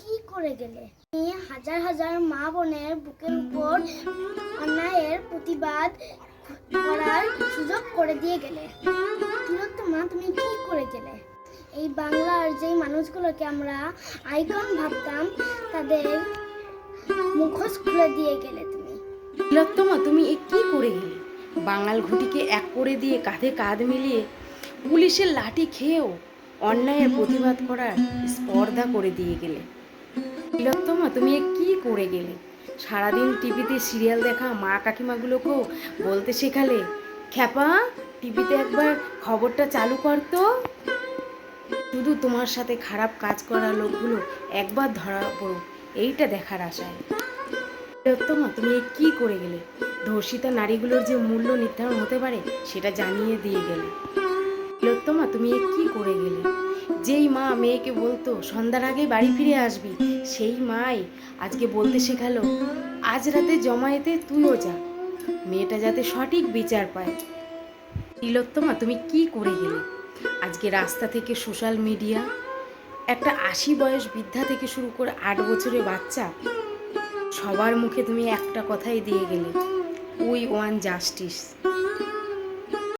কি করে গেলে? হাজার হাজার মা বোনের বুকের উপর অন্যায়ের প্রতিবাদ করার সুযোগ করে দিয়ে গেলে। তুমি কি করে গেলে? এই বাংলার মানুষগুলোকে আমরা আইকন ভাবতাম, তাদের মুখোশ খুলে দিয়ে গেলে তুমি। তিলোত্তমা তুমি এ কি করে গেলে? বাঙাল ঘুটিকে এক করে দিয়ে কাঁধে কাঁধ মিলিয়ে পুলিশের লাঠি খেয়েও অন্যায়ের প্রতিবাদ করার স্পর্ধা করে দিয়ে গেলে। তিলোত্তমা, তুমি কি করে গেলে? সারাদিন টিভিতে সিরিয়াল দেখা, মা কাকিমাগুলোকেও বলতে শেখালে? খ্যাপা, টিভিতে একবার খবরটা চালু করতো শুধু তোমার সাথে খারাপ কাজ করা লোকগুলো একবার ধরা পড়ো এইটা দেখার আশায়। তিলোত্তমা, তুমি কি করে গেলে? ধর্ষিতা নারীগুলোর যে মূল্য নির্ধারণ হতে পারে, সেটা জানিয়ে দিয়ে গেলে। তিলোত্তমা তুমি কি করে গেলে? যেই মা মেয়েকে বলতো, সন্ধ্যার আগে বাড়ি ফিরে আসবি, সেই মাই আজকে বলতে শেখালো, আজ রাতে জমায়েতে তুইও যা। মেয়েটা যাতে সঠিক বিচার পায়। তিলোত্তমা তুমি কি করে গেলে? আজকে রাস্তা থেকে সোশ্যাল মিডিয়া, একটা আশি বয়স বৃদ্ধা থেকে শুরু করে আট বছরের বাচ্চা, সবার মুখে তুমি একটা কথাই দিয়ে গেলে উই ওয়ান জাস্টিস।